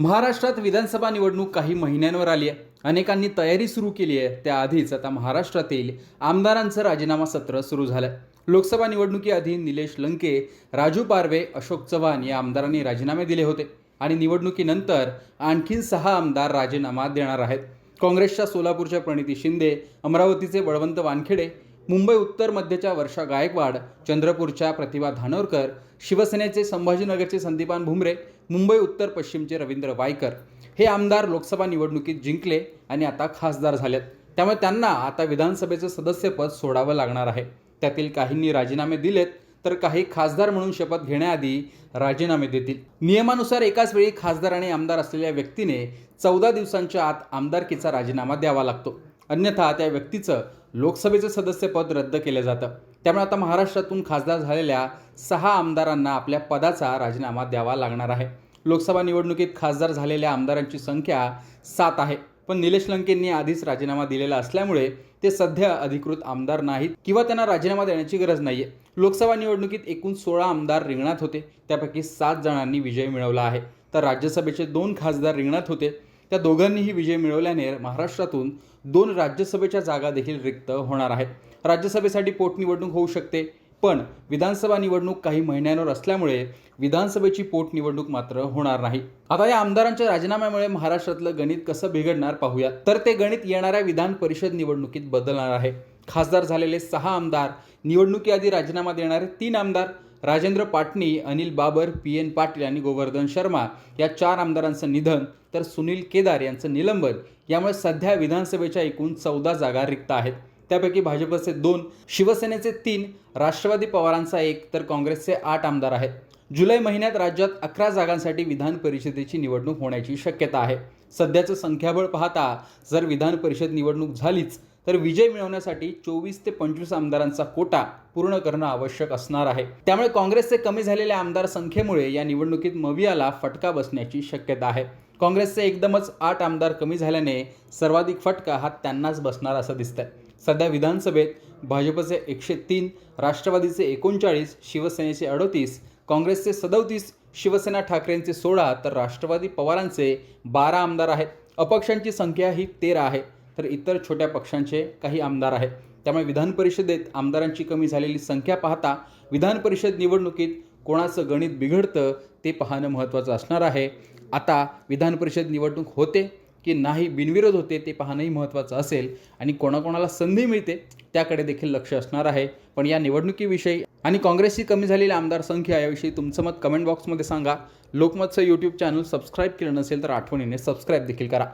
महाराष्ट्रात विधानसभा निवडणूक काही महिन्यांवर आली आहे. अनेकांनी तयारी सुरू केली आहे. त्याआधीच आता महाराष्ट्रातील आमदारांचं राजीनामा सत्र सुरू झालं लोकसभा निवडणुकीआधी निलेश लंके राजू पारवे अशोक चव्हाण या आमदारांनी राजीनामे दिले होते. आणि निवडणुकीनंतर आणखीन सहा आमदार राजीनामा देणार आहेत. काँग्रेसच्या सोलापूरच्या प्रणिती शिंदे अमरावतीचे बळवंत वानखेडे मुंबई उत्तर मध्यच्या वर्षा गायकवाड चंद्रपूरच्या प्रतिभा धानोरकर शिवसेनेचे संभाजीनगरचे संदीपान भुमरे मुंबई उत्तर पश्चिमचे रवींद्र वायकर हे आमदार लोकसभा निवडणुकीत जिंकले आणि आता खासदार झालेत. त्यामुळे त्यांना आता विधानसभेचं सदस्यपद सोडावं लागणार आहे. त्यातील काहींनी राजीनामे दिलेत तर काही खासदार म्हणून शपथ घेण्याआधी राजीनामे देतील. नियमानुसार एकाच वेळी खासदार आणि आमदार असलेल्या व्यक्तीने चौदा दिवसांच्या आत आमदारकीचा राजीनामा द्यावा लागतो. अन्यथा त्या व्यक्तीचं लोकसभेचं सदस्यपद रद्द केलं जातं. त्यामुळे आता महाराष्ट्रातून खासदार झालेल्या सहा आमदारांना आपल्या पदाचा राजीनामा द्यावा लागणार आहे. लोकसभा निवडणुकीत खासदार झालेल्या आमदारांची संख्या सात आहे. पण निलेश लंकेंनी आधीच राजीनामा दिलेला असल्यामुळे ते सध्या अधिकृत आमदार नाहीत किंवा त्यांना राजीनामा देण्याची गरज नाही आहे लोकसभा निवडणुकीत एकूण सोळा आमदार रिंगणात होते. त्यापैकी सात जणांनी विजय मिळवला आहे. तर राज्यसभेचे दोन खासदार रिंगणात होते. त्या दोघांनीही विजय मिळवल्याने महाराष्ट्रातून दोन राज्यसभेच्या जागा देखील रिक्त होणार आहेत. राज्यसभेसाठी पोटनिवडणूक होऊ शकते पण विधानसभा निवडणूक काही महिन्यांवर असल्यामुळे विधानसभेची पोटनिवडणूक मात्र होणार नाही. आता या आमदारांच्या राजीनाम्यामुळे महाराष्ट्रातलं गणित कसं बिघडणार पाहूया. तर ते गणित येणाऱ्या विधान परिषद निवडणुकीत बदलणार आहे. खासदार झालेले सहा आमदार निवडणुकीआधी राजीनामा देणारे तीन आमदार राजेंद्र पाटणी अनिल बाबर पी एन पाटील आणि गोवर्धन शर्मा या चार आमदारांचं निधन तर सुनील केदार यांचं निलंबन यामुळे सध्या विधानसभेच्या एकूण चौदा जागा रिक्त आहेत. त्यापैकी भाजपचे दोन शिवसेनेचे तीन राष्ट्रवादी पवारांचा एक तर काँग्रेसचे आठ आमदार आहेत. जुलै महिन्यात राज्यात अकरा जागांसाठी विधान परिषदेची निवडणूक होण्याची शक्यता आहे. सध्याचं संख्याबळ पाहता जर विधान परिषद निवडणूक झालीच तर विजय मिळवण्यासाठी चोवीस ते पंचवीस आमदारांचा कोटा पूर्ण करणं आवश्यक असणार आहे. त्यामुळे काँग्रेसचे कमी झालेल्या आमदार संख्येमुळे या निवडणुकीत मवियाला फटका बसण्याची शक्यता आहे. काँग्रेसचे एकदमच आठ आमदार कमी झाल्याने सर्वाधिक फटका हा त्यांनाच बसणार असं दिसतंय. सध्या विधानसभेत भाजपचे एकशे तीन राष्ट्रवादीचे एकोणचाळीस शिवसेनेचे अडोतीस काँग्रेसचे सदोतीस शिवसेना ठाकरेंचे सोळा तर राष्ट्रवादी पवारांचे बारा आमदार आहेत. अपक्षांची संख्या ही तेरा आहे. तर इतर छोट्या पक्षांचे काही आमदार आहेत. त्यामुळे विधान परिषदेत आमदारांची कमी झालेली संख्या पाहता विधान परिषद निवडणुकीत कोणाचं गणित बिघडतं ते पाहणं महत्त्वाचं असणार आहे. आता विधान परिषद निवडणूक होते की नाही बिनविरोध होते ते पाहणंही महत्त्वाचं असेल आणि कोणाकोणाला संधी मिळते त्याकडे देखील लक्ष असणार आहे. पण या निवडणुकीविषयी आणि काँग्रेसची कमी झालेली आमदार संख्या याविषयी तुमचं मत कमेंट बॉक्समध्ये सांगा. लोकमतचं यूट्यूब चॅनल सबस्क्राईब केलं नसेल तर आठवणीने सबस्क्राईब देखील करा.